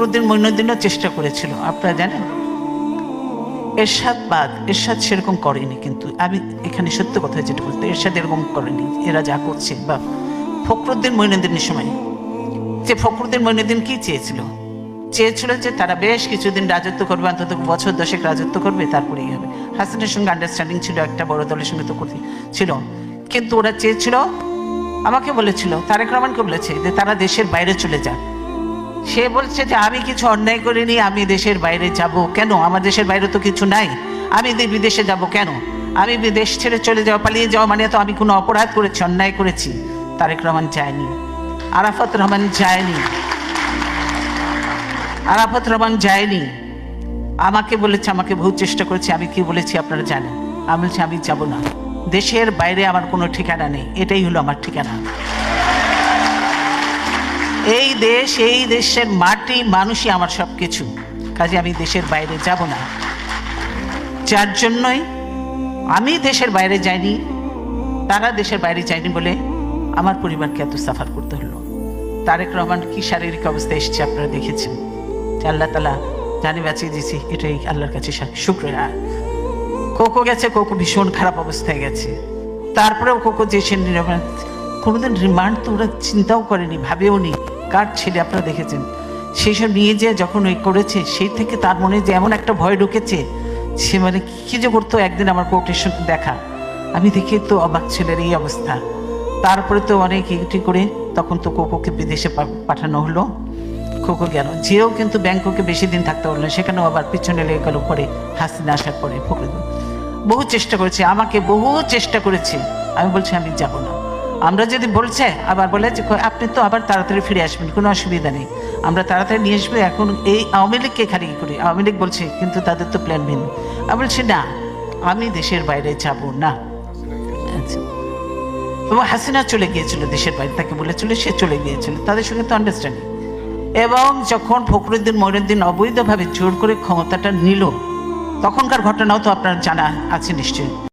ফখরুদ্দিন মইনুদ্দিনও চেষ্টা করেছিল। আপনারা জানেন? এরশাদ বাদ, এরশাদ সেরকম করেনি কিন্তু। আমি এখানে সত্য কথা যেটা বলতে, এরশাদ এরকম করেনি। এরা যা করছে, বা ফখরুদ্দিন মইনুদ্দিনের সময়। যে ফখরুদ্দিন মইনুদ্দিন কি চেয়েছিল? চেয়েছিল যে তারা বেশ কিছুদিন রাজত্ব করবে, অন্তত বছর দশেক রাজত্ব করবে, তারপরেই হবে। হাসানের সঙ্গে আন্ডারস্ট্যান্ডিং ছিল, একটা বড় দলের সঙ্গে তো করতে ছিল। কিন্তু ওরা চেয়েছিল, আমাকে বলেছিল, তারেক রহমানকে বলেছে যে তারা দেশের বাইরে চলে যাক। সে বলছে যে, আমি কিছু অন্যায় করিনি, আমি দেশের বাইরে যাব। কেন? আমার দেশের বাইরে তো কিছু নাই। আমি বিদেশে যাব কেন? আমি বিদেশ ছেড়ে চলে যাওয়া, পালিয়ে যাওয়া মানে তো আমি কোনো অপরাধ করেছি, অন্যায় করেছি। তারেক রহমান যায়নি। আরাফত রহমান যায়নি। আরাফাত রহমান যায়নি। আমাকে বলেছে, আমাকে বহু চেষ্টা করেছে। আমি কি বলেছি আপনারা জানেন? আমি বলছি, আমি যাব না। দেশের বাইরে আমার কোনো ঠিকানা নেই। এটাই হলো আমার ঠিকানা। দেশ, এই দেশের মাটি, মানুষই আমার সব কিছু কাজে আমি দেশের বাইরে যাব না। যার জন্যই আমি দেশের বাইরে যাইনি, তারা দেশের বাইরে যায়নি বলে আমার পরিবারকে এত সাফার করতে হলো। তারেক রহমান কি শারীরিক অবস্থায় এসছে আপনারা দেখেছেন? আল্লাহ তালা জানি বাঁচিয়ে দিয়েছি, এটাই আল্লাহর কাছে শুক্রিয়া কোকো গেছে কোকো ভীষণ খারাপ অবস্থায় গেছে। তারপরেও কোকো যে সে কোনোদিন রিমান্ড তো ওরা চিন্তাও করেনি, ভাবেও নি। কার ছেলে আপনারা দেখেছেন? সেই সব নিয়ে যে যখন ওই করেছে সেই থেকে তার মনে যে এমন একটা ভয় ঢুকেছে, সে মানে কি যে করতো একদিন আমার কোর্টের সঙ্গে দেখা। আমি দেখি তো অবাক ছেলের এই অবস্থা। তারপরে তো অনেক এটি করে তখন তো কোকোকে বিদেশে পাঠানো হলো। খোকো গেল। যেও কিন্তু ব্যাংককে বেশি দিন থাকতে পারল সেখানেও আবার পিছনে লেগে গেল পরে হাসিনা আসার পরে ফখরুদ্দিন বহু চেষ্টা করেছে। আমাকে বহু চেষ্টা করেছে। আমি বলছি, আমি যাব না। আমরা যদি বলছে, আবার বলে যে আপনি তো আবার তাড়াতাড়ি ফিরে আসবেন, কোনো অসুবিধা নেই। আমরা তাড়াতাড়ি নিয়ে আসব, এখন এই আওয়ামী লীগকে খারিয়ে করি? আওয়ামী লীগ বলছে, কিন্তু তাদের তো প্ল্যান ভিন্ন। আমি বলছি, না, আমি দেশের বাইরে যাব না। আচ্ছা। এবং হাসিনা চলে গিয়েছিল দেশের বাইরে, তাকে বলেছিল সে চলে গিয়েছিল। তাদের সঙ্গে তো আন্ডারস্ট্যান্ডিং এবং যখন ফখরুদ্দিন মইনুদ্দিন অবৈধভাবে জোর করে ক্ষমতাটা নিল, তখনকার ঘটনাও তো আপনার জানা আছে নিশ্চয়ই।